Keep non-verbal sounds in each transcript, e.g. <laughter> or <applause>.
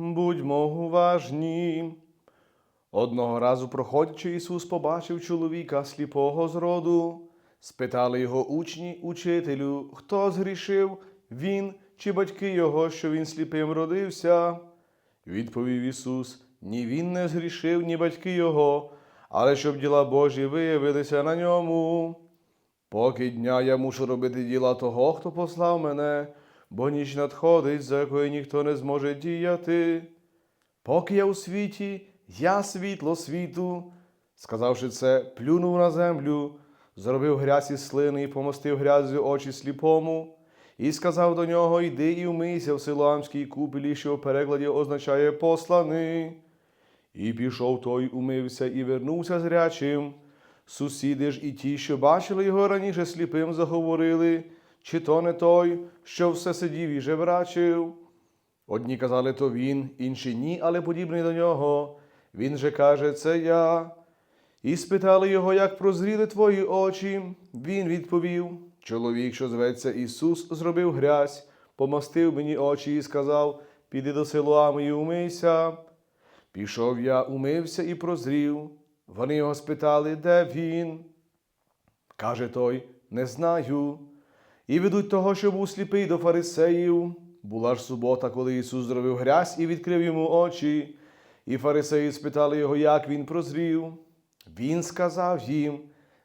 Будьмо уважні. Одного разу, проходячи, Ісус побачив чоловіка сліпого з роду. Спитали його учні, учителю, хто згрішив, він чи батьки його, що він сліпим родився? Відповів Ісус: ні він не згрішив, ні батьки його, але щоб діла Божі виявилися на ньому. Поки дня я мушу робити діла того, хто послав мене, бо ніч надходить, за якою ніхто не зможе діяти. Поки я у світі, я світло світу. Сказавши це, плюнув на землю, зробив грязь із слини і помостив грязю очі сліпому, і сказав до нього: Йди і вмийся в Силоамській купелі, що в перекладі означає посланий. І пішов той, умився і вернувся зрячим. Сусіди ж і ті, що бачили його раніше сліпим, заговорили, чи то не той, що все сидів і жебрачив. Одні казали, то він, інші ні, але подібний до нього. Він же каже, це я. І спитали його, як прозріли твої очі. Він відповів: Чоловік, що зветься Ісус, зробив грязь, помастив мені очі і сказав: Піди до Силуами і умийся. Пішов я, умився і прозрів. Вони його спитали, де він. Каже той, не знаю. І ведуть того, що був сліпий до фарисеїв. Була ж субота, коли Ісус зробив грязь і відкрив йому очі. І фарисеї спитали його, як він прозрів. Він сказав їм: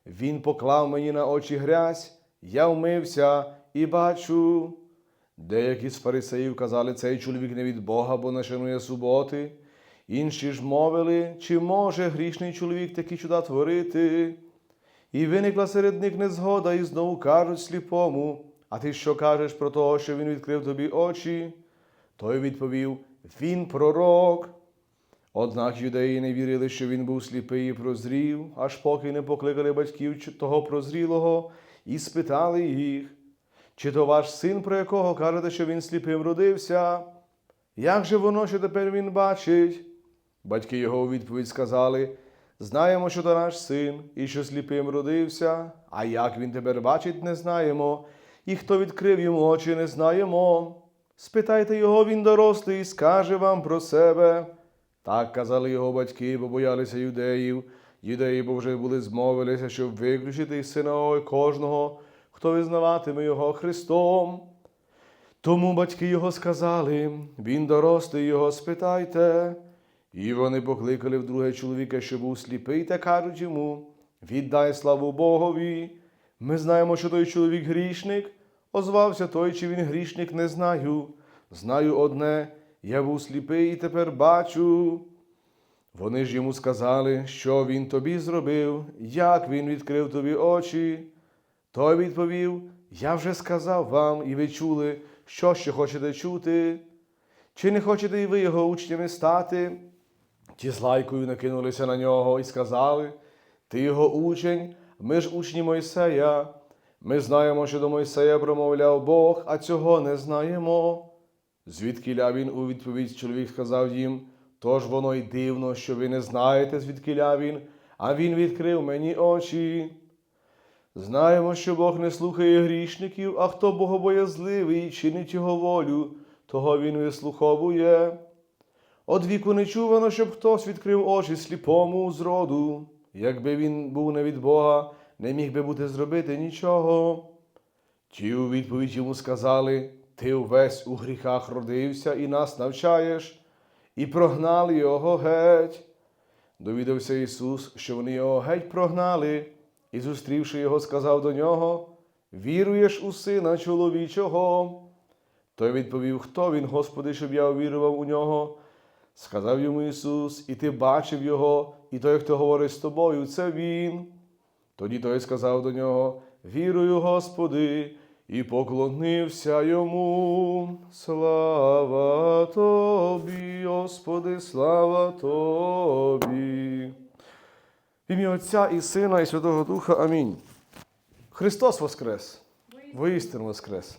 Він поклав мені на очі грязь, я вмився і бачу. Деякі з фарисеїв казали, цей чоловік не від Бога, бо не суботи. Інші ж мовили, чи може грішний чоловік такі чуда творити. І виникла серед них незгода, і знову кажуть сліпому, а ти що кажеш про того, що він відкрив тобі очі? Той відповів: Він пророк. Однак юдеї не вірили, що він був сліпий і прозрів, аж поки не покликали батьків того прозрілого і спитали їх, чи то ваш син, про якого кажете, що він сліпим родився? Як же воно, що тепер він бачить? Батьки його у відповідь сказали: Знаємо, що то наш син, і що сліпим родився, а як він тепер бачить, не знаємо, і хто відкрив йому очі, не знаємо. Спитайте його, він дорослий, і скаже вам про себе. Так казали його батьки, бо боялися юдеїв. Юдеї, бо вже були змовилися, щоб виключити із синагоги кожного, хто визнаватиме його Христом. Тому батьки його сказали, він дорослий, його спитайте. І вони покликали вдруге чоловіка, що був сліпий, та кажуть йому: Віддай славу Богові. Ми знаємо, що той чоловік грішник. Озвався той, чи він грішник, не знаю. Знаю одне, я був сліпий і тепер бачу. Вони ж йому сказали, що він тобі зробив, як він відкрив тобі очі. Той відповів: Я вже сказав вам, і ви чули, що ще хочете чути. Чи не хочете і ви його учнями стати? Ті з лайкою накинулися на нього і сказали: Ти його учень, ми ж учні Мойсея. Ми знаємо, що до Мойсея промовляв Бог, а цього не знаємо. Звідкиля він у відповідь чоловік сказав їм, тож воно й дивно, що ви не знаєте, звідкиля він, а він відкрив мені очі. Знаємо, що Бог не слухає грішників, а хто богобоязливий чинить його волю, того він вислуховує. От віку не чувано, щоб хтось відкрив очі сліпому з роду. Якби він був не від Бога, не міг би бути зробити нічого. Ті у відповідь йому сказали: Ти увесь у гріхах родився і нас навчаєш, і прогнали його геть. Довідався Ісус, що вони його геть прогнали, і, зустрівши його, сказав до нього: Віруєш у сина чоловічого. Той відповів, хто він, Господи, щоб я увірував у нього. Сказав йому Ісус, і ти бачив його, і той, хто говорить з тобою, це Він. Тоді той сказав до нього: Вірую, Господи, і поклонився йому. Слава Тобі, Господи, слава Тобі. В ім'я Отця і Сина, і Святого Духа. Амінь. Христос Воскрес! Воістину Воскрес!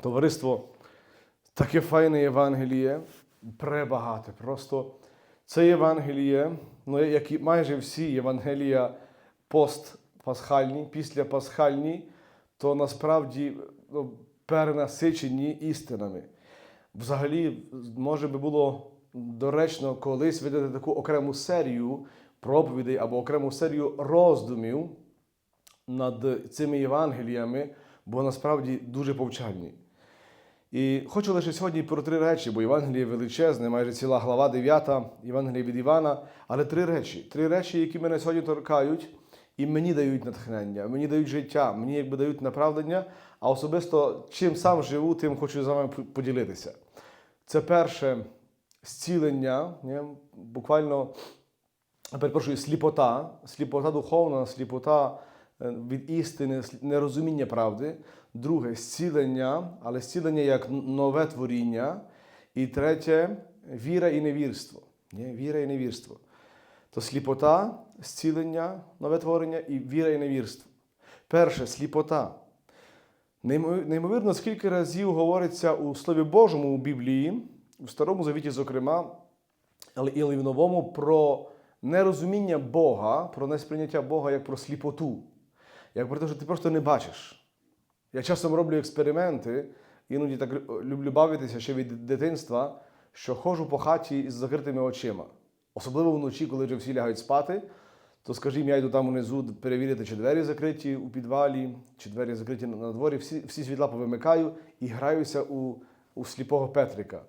Товариство, таке файне Євангеліє, пребагате. Просто це Євангеліє, ну, як і майже всі Євангелія постпасхальні, після пасхальні, то насправді ну, перенасичені істинами. Взагалі, може би було доречно колись видати таку окрему серію проповідей або окрему серію роздумів над цими Євангеліями, бо насправді дуже повчальні. І хочу лише сьогодні про три речі, бо Євангеліє величезне, майже ціла глава 9, Євангеліє від Івана, але три речі. Три речі, які мене сьогодні торкають, і мені дають натхнення, мені дають життя, мені якби дають направлення, а особисто чим сам живу, тим хочу з вами поділитися. Це перше зцілення, буквально, перепрошую, сліпота, сліпота духовна, сліпота від істини, нерозуміння правди. Друге зцілення, але зцілення як нове творіння. І третє віра і невірство. Ні? Віра і невірство. То сліпота, зцілення, нове творення і віра і невірство. Перше сліпота. Неймовірно, скільки разів говориться у Слові Божому у Біблії, в Старому Завіті, зокрема, але і в Новому, про нерозуміння Бога, про несприйняття Бога як про сліпоту, як про те, що ти просто не бачиш. Я часом роблю експерименти, іноді так люблю бавитися ще від дитинства, що ходжу по хаті з закритими очима. Особливо вночі, коли вже всі лягають спати, то, скажімо, я йду там унизу перевірити, чи двері закриті у підвалі, чи двері закриті на дворі, всі, всі світла повимикаю і граюся у, у сліпого Петрика.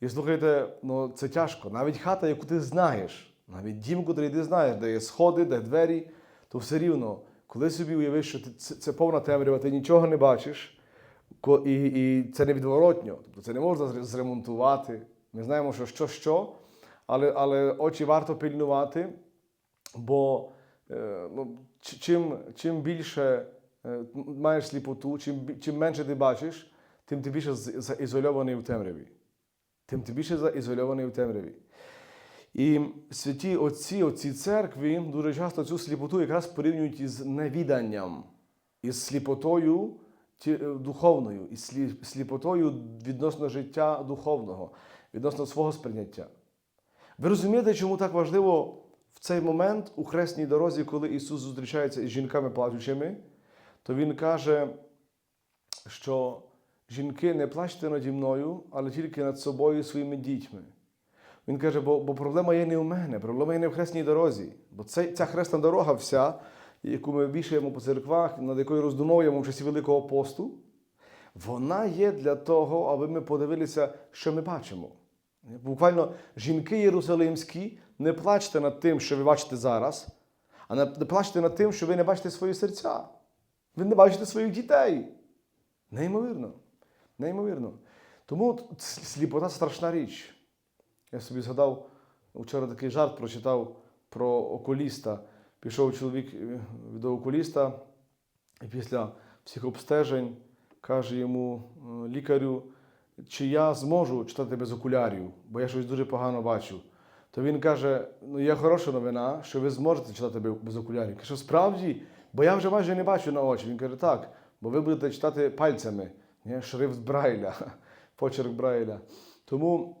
І слухайте, ну це тяжко. Навіть хата, яку ти знаєш, навіть дім, який ти знаєш, де є сходи, де двері, то все рівно, коли собі уявиш, що ти, це, це повна темрява, ти нічого не бачиш, і, і це невідворотньо. Тобто це не можна зремонтувати. Ми знаємо, що що, що, але, але очі варто пильнувати, бо е, ну, чим, чим більше е, маєш сліпоту, чим, чим менше ти бачиш, тим ти більше заізольований в темряві. Тим ти більше заізольований в темряві. І святі отці, отці церкві дуже часто цю сліпоту якраз порівнюють із невіданням, із сліпотою е, духовною, із сліпотою відносно життя духовного, відносно свого сприйняття. Ви розумієте, чому так важливо в цей момент у хресній дорозі, коли Ісус зустрічається із жінками плачучими, то Він каже, що жінки не плачте наді мною, але тільки над собою і своїми дітьми. Він каже, бо, бо проблема є не у мене, проблема є не в хресній дорозі. Бо це, ця хресна дорога вся, яку ми вішаємо по церквах, над якою роздумовуємо в часі Великого посту, вона є для того, аби ми подивилися, що ми бачимо. Буквально жінки єрусалимські, не плачте над тим, що ви бачите зараз, а не плачте над тим, що ви не бачите свої серця. Ви не бачите своїх дітей. Неймовірно. Неймовірно. Тому сліпота страшна річ. Я собі згадав, вчора такий жарт прочитав про окуліста. Пішов чоловік е, до окуліста, і після всіх обстежень каже йому е, лікарю, чи я зможу читати без окулярів, бо я щось дуже погано бачу. То він каже: ну є хороша новина, що ви зможете читати без окулярів. Каже, справді, бо я вже майже не бачу на очі. Він каже, так, бо ви будете читати пальцями, шрифт Брайля, <laughs> почерк Брайля. Тому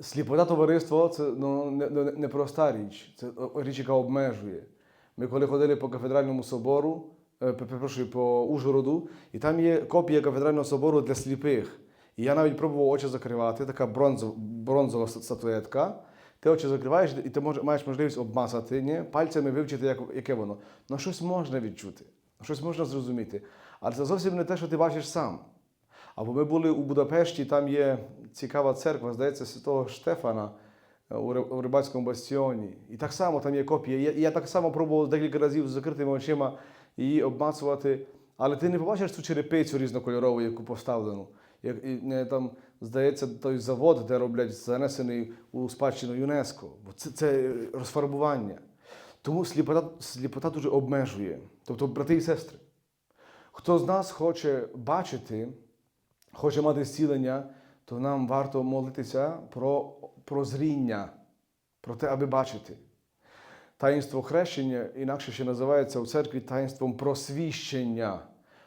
Сліпота товариство це ну, не, не, не проста річ, це річ, яка обмежує. Ми коли ходили по кафедральному собору, е, перепрошую, по Ужгороду, і там є копія кафедрального собору для сліпих. І я навіть пробував очі закривати, така бронзова, бронзова статуетка. Ти очі закриваєш, і ти мож, маєш можливість обмацати, ні? пальцями вивчити, як, яке воно. Ну щось можна відчути, щось можна зрозуміти. Але це зовсім не те, що ти бачиш сам. Або ми були у Будапешті, там є цікава церква, здається, святого Штефана е, у Рибацькому бастіоні. І так само там є копія. Я, я так само пробував декілька разів з закритими очима її обмацувати. Але ти не побачиш цю черепицю різнокольорову, яку поставлену. Як, і, там, здається, той завод, де роблять занесений у спадщину ЮНЕСКО. Бо це, це розфарбування. Тому сліпота, сліпота дуже обмежує. Тобто, брати і сестри, хто з нас хоче бачити, хоче мати зцілення, то нам варто молитися про прозріння, про те, аби бачити. Таїнство хрещення інакше ще називається у церкві таїнством просвіщення.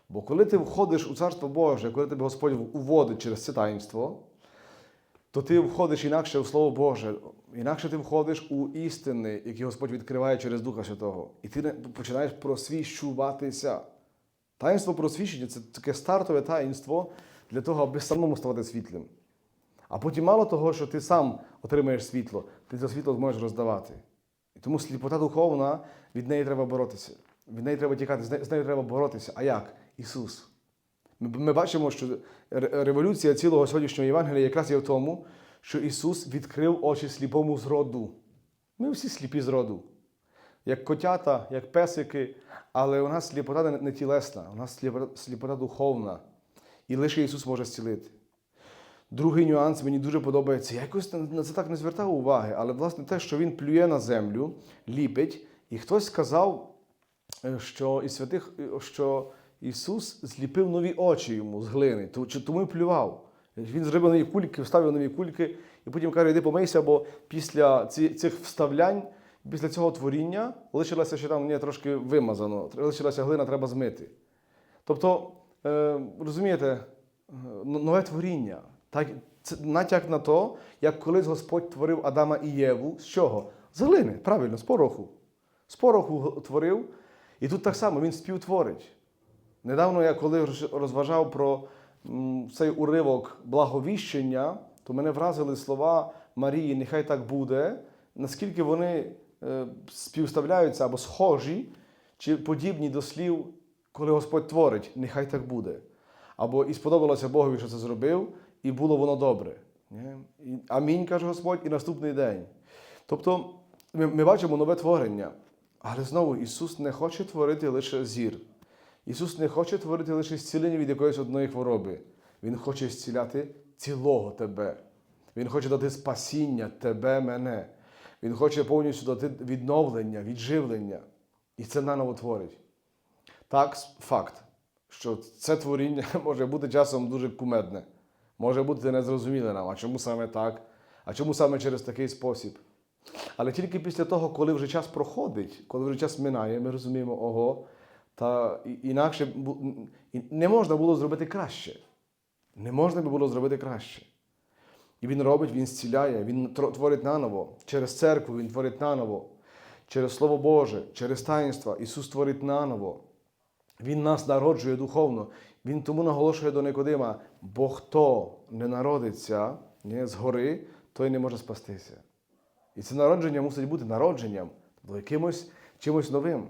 Бо коли ти входиш у Царство Боже, коли тебе Господь уводить через це таїнство, то ти входиш інакше у Слово Боже, інакше ти входиш у істини, які Господь відкриває через Духа Святого. І ти починаєш просвіщуватися. Таїнство просвіщення це таке стартове таїнство для того, аби самому ставати світлим. А потім мало того, що ти сам отримаєш світло, ти це світло зможеш роздавати. І тому сліпота духовна, від неї треба боротися. Від неї треба тікати, з нею, треба боротися. А як? Ісус. Ми, бачимо, що революція цілого сьогоднішнього Євангелія якраз є в тому, що Ісус відкрив очі сліпому з роду. Ми всі сліпі з роду. Як котята, як песики, але у нас сліпота не- тілесна, у нас сліпота духовна. І лише Ісус може зцілити. Другий нюанс мені дуже подобається. Я якось на- це так не звертав уваги, але власне те, що він плює на землю, ліпить, і хтось сказав, е, що із святих, е, що Ісус зліпив нові очі йому з глини, тому й плював. Він зробив нові кульки, вставив нові кульки, і потім каже, йди помийся, бо після цих вставлянь, після цього творіння лишилося ще там ні, трошки вимазано, лишилася глина, треба змити. Тобто, розумієте, е, нове творіння. Так, це натяк на то, як колись Господь творив Адама і Єву. З чого? З глини, правильно, з пороху. З пороху творив. І тут так само він співтворить. Недавно я коли розважав про цей уривок благовіщення, то мене вразили слова Марії, нехай так буде, наскільки вони е, співставляються або схожі чи подібні до слів, коли Господь творить, нехай так буде. Або і сподобалося Богові, що це зробив, і було воно добре. Амінь, каже Господь, і наступний день. Тобто ми, ми бачимо нове творення. Але знову Ісус не хоче творити лише зір. Ісус не хоче творити лише зцілення від якоїсь одної хвороби. Він хоче зціляти цілого тебе. Він хоче дати спасіння тебе, мене. Він хоче повністю дати відновлення, відживлення. І це наново творить. Так, факт, що це творіння <laughs> може бути часом дуже кумедне, може бути незрозуміле нам, а чому саме так, а чому саме через такий спосіб. Але тільки після того, коли вже час проходить, коли вже час минає, ми розуміємо, ого, та інакше не можна було зробити краще. Не можна би було зробити краще. І він робить, він зціляє, він творить наново. Через церкву він творить наново. Через Слово Боже, через таїнства Ісус творить наново. Він нас народжує духовно. Він тому наголошує до Никодима, бо хто не народиться ні, згори, той не може спастися. І це народження мусить бути народженням, тобто якимось чимось новим.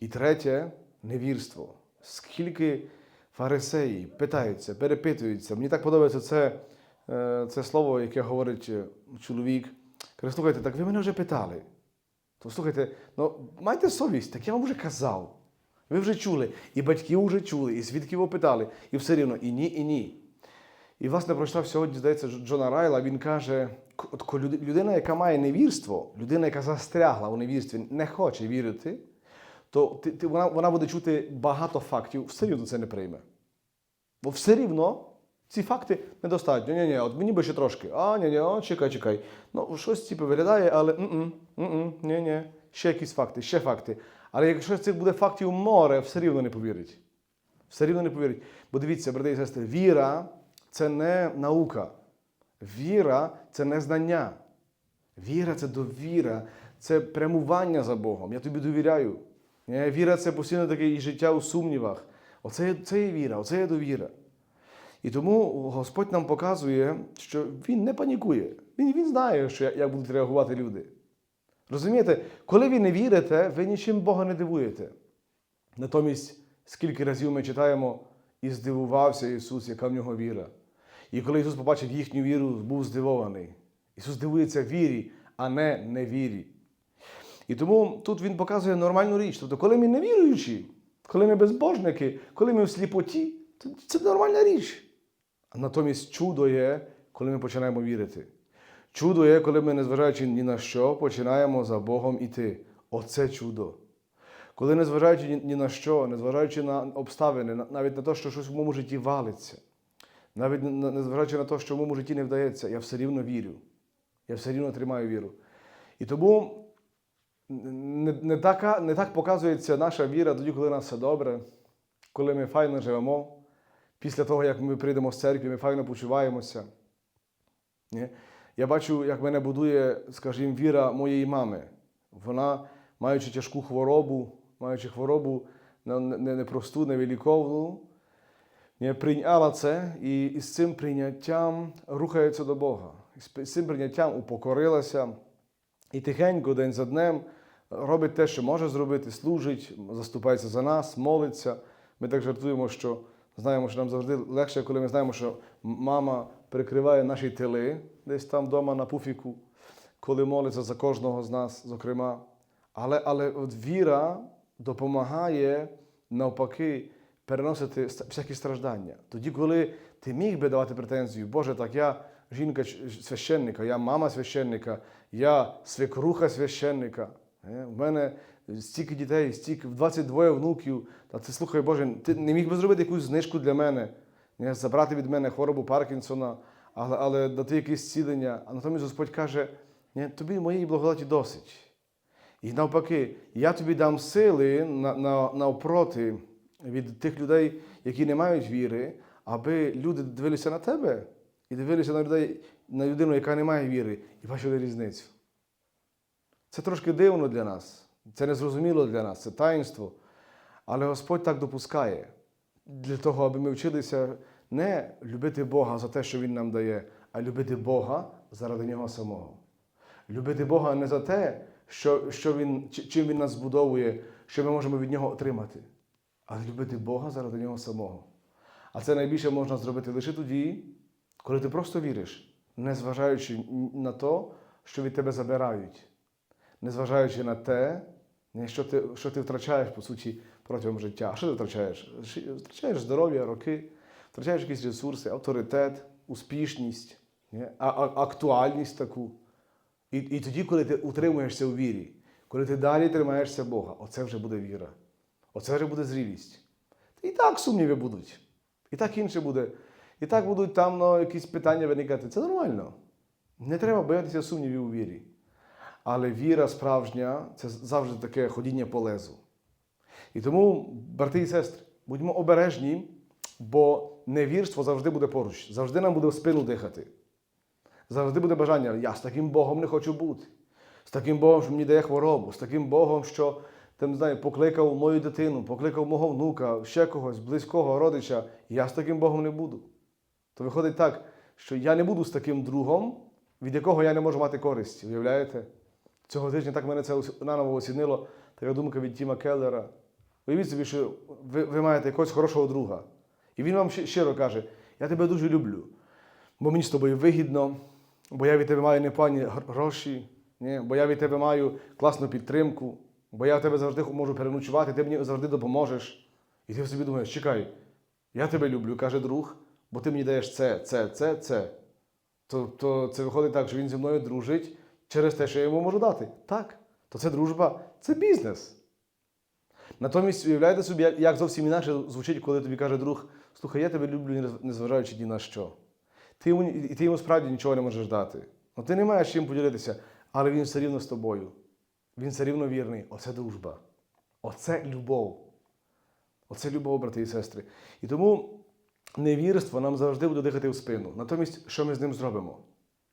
І третє невірство. Скільки фарисеї питаються, перепитуються. Мені так подобається це, е, це слово, яке говорить е, чоловік. Каже, слухайте, так ви мене вже питали. То слухайте, ну майте совість, так я вам вже казав. Ви вже чули, і батьків вже чули, і свідків опитали, і все рівно, і ні, і ні. І, власне, прочитав сьогодні, здається, Джона Райла, він каже, от людина, яка має невірство, людина, яка застрягла у невірстві, не хоче вірити, то ти, ти, вона, вона буде чути багато фактів, все рівно це не прийме. Бо все рівно ці факти недостатньо. Ні, ні, от мені би ще трошки. А, ні, ні, о, чекай, чекай. Ну, щось типу виглядає, але м-м, м-м, ні, ні, ще якісь факти, ще факти. Але якщо цих буде фактів море, все рівно не повірить. Все рівно не повірить. Бо дивіться, брати і сестри, віра це не наука. Віра це не знання. Віра це довіра, це прямування за Богом. Я тобі довіряю. Віра це постійно таке і життя у сумнівах. Оце це є віра, оце є довіра. І тому Господь нам показує, що Він не панікує. Він, він знає, що, як будуть реагувати люди. Розумієте, коли ви не вірите, ви нічим Бога не дивуєте. Натомість, скільки разів ми читаємо, і здивувався Ісус, яка в нього віра. І коли Ісус побачив їхню віру, був здивований. Ісус дивується вірі, а не невірі. І тому тут Він показує нормальну річ. Тобто, коли ми невіруючі, коли ми безбожники, коли ми в сліпоті, то це нормальна річ. Натомість чудо є, коли ми починаємо вірити. Чудо є, коли ми, незважаючи ні на що, починаємо за Богом іти. Оце чудо. Коли, незважаючи ні- на що, незважаючи на обставини, навіть на те, що щось в моєму житті валиться, навіть не- не- незважаючи на те, що в моєму житті не вдається, я все рівно вірю. Я все рівно тримаю віру. І тому не, не, така, не так показується наша віра тоді, коли нас все добре, коли ми файно живемо. Після того, як ми прийдемо з церкви, ми файно почуваємося. Ні? Я бачу, як мене будує, скажімо, віра моєї мами. Вона, маючи тяжку хворобу, маючи хворобу не- не- непросту, невиліковну, не прийняла це і, і з цим прийняттям рухається до Бога. І з цим прийняттям упокорилася і тихенько день за днем робить те, що може зробити, служить, заступається за нас, молиться. Ми так жартуємо, що знаємо, що нам завжди легше, коли ми знаємо, що мама прикриває наші тили десь там вдома на пуфіку, коли молиться за кожного з нас, зокрема. Але, але от віра допомагає навпаки переносити всякі страждання. Тоді, коли ти міг би давати претензію, Боже, так я жінка священника, я мама священника, я свекруха священника. Е, В мене стільки дітей, стільки 22 внуків. Та ти слухай, Боже, ти не міг би зробити якусь знижку для мене, не, забрати від мене хворобу Паркінсона, але, але дати якесь зцілення. А натомість Господь каже, ні, тобі моєї благодаті досить. І навпаки, я тобі дам сили на, на, навпроти від тих людей, які не мають віри, аби люди дивилися на тебе і дивилися на людей, на людину, яка не має віри, і бачили різницю. Це трошки дивно для нас, це незрозуміло для нас, це таїнство. Але Господь так допускає для того, аби ми вчилися не любити Бога за те, що Він нам дає, а любити Бога заради Нього самого. Любити Бога не за те, що, що він, чим Він нас збудовує, що ми можемо від Нього отримати, але любити Бога заради Нього самого. А це найбільше можна зробити лише тоді, коли ти просто віриш, незважаючи на те, що від тебе забирають, незважаючи на те, що ти, що ти втрачаєш, по суті, протягом життя. А що ти втрачаєш? Втрачаєш здоров'я, роки, втрачаєш якісь ресурси, авторитет, успішність, актуальність таку. І, і тоді, коли ти утримуєшся у вірі, коли ти далі тримаєшся Бога, оце вже буде віра. Оце вже буде зрілість. І так сумніви будуть. І так інше буде. І так будуть там ну, якісь питання виникати. Це нормально. Не треба боятися сумнівів у вірі. Але віра справжня це завжди таке ходіння по лезу. І тому, брати і сестри, будьмо обережні, бо невірство завжди буде поруч, завжди нам буде в спину дихати. Завжди буде бажання, я з таким Богом не хочу бути. З таким Богом, що мені дає хворобу, з таким Богом, що там, знаю, покликав мою дитину, покликав мого внука, ще когось, близького родича, я з таким Богом не буду. То виходить так, що я не буду з таким другом, від якого я не можу мати користі. Уявляєте? Цього тижня так мене це наново осінило, така думка від Тіма Келлера. Уявіть собі, що ви, ви маєте якогось хорошого друга. І він вам щи- щиро каже: Я тебе дуже люблю, бо мені з тобою вигідно, бо я від тебе маю непогані гр- гроші, ні? бо я від тебе маю класну підтримку, бо я тебе завжди можу переночувати, ти мені завжди допоможеш. І ти собі думаєш, чекай, я тебе люблю, каже друг, бо ти мені даєш це, це, це, це. То це виходить так, що він зі мною дружить через те, що я йому можу дати. Так, то це дружба, це бізнес. Натомість уявляєте собі, як- зовсім інакше звучить, коли тобі каже друг, слухай, я тебе люблю, незважаючи ні на що. Ти йому, і ти йому справді нічого не можеш дати. Ну, ти не маєш чим поділитися, але він все рівно з тобою. Він все рівно вірний. Оце дружба. Оце любов. Оце любов, брати і сестри. І тому невірство нам завжди буде дихати в спину. Натомість, що ми з ним зробимо?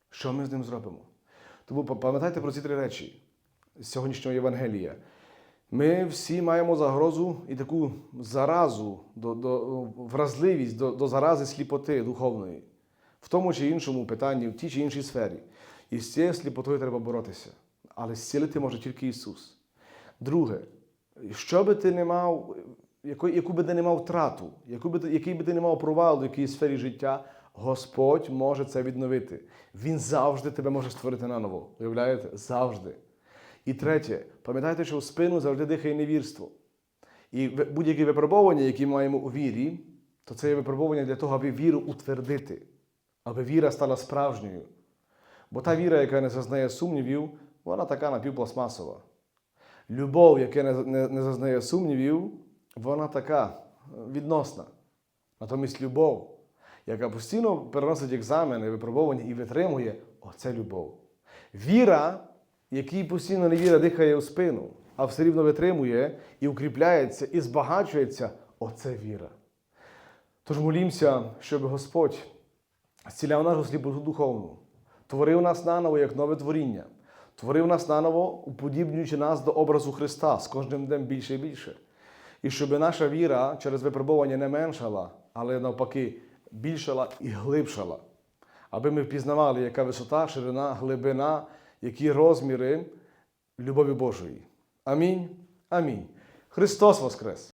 Що ми з ним зробимо? Тому пам'ятайте про ці три речі з сьогоднішнього Євангелія. Ми всі маємо загрозу і таку заразу, до, до, вразливість до, до зарази сліпоти духовної, в тому чи іншому питанні, в тій чи іншій сфері. І з цією сліпотою треба боротися. Але зцілити може тільки Ісус. Друге, що би ти не мав, яку, яку би ти не мав втрату, яку би, який би ти не мав провал в якійсь сфері життя, Господь може це відновити. Він завжди тебе може створити наново. Уявляєте? Завжди. І третє, пам'ятайте, що в спину завжди дихає невірство. І будь-які випробування, які маємо у вірі, то це є випробування для того, аби віру утвердити, аби віра стала справжньою. Бо та віра, яка не зазнає сумнівів, вона така напівпластмасова. Любов, яка не, не, не зазнає сумнівів, вона така е, відносна. Натомість любов, яка постійно переносить екзамени, випробування і витримує, оце любов. Віра, якій постійно невіра дихає у спину, а все рівно витримує і укріпляється, і збагачується, оце віра. Тож молімося, щоб Господь зціляв нашу сліпоту духовну, творив нас наново як нове творіння, творив нас наново, уподібнюючи нас до образу Христа з кожним днем більше і більше. І щоб наша віра через випробування не меншала, але навпаки більшала і глибшала. Аби ми впізнавали, яка висота, ширина, глибина, які розміри любові Божої. Амінь. Амінь. Христос Воскрес!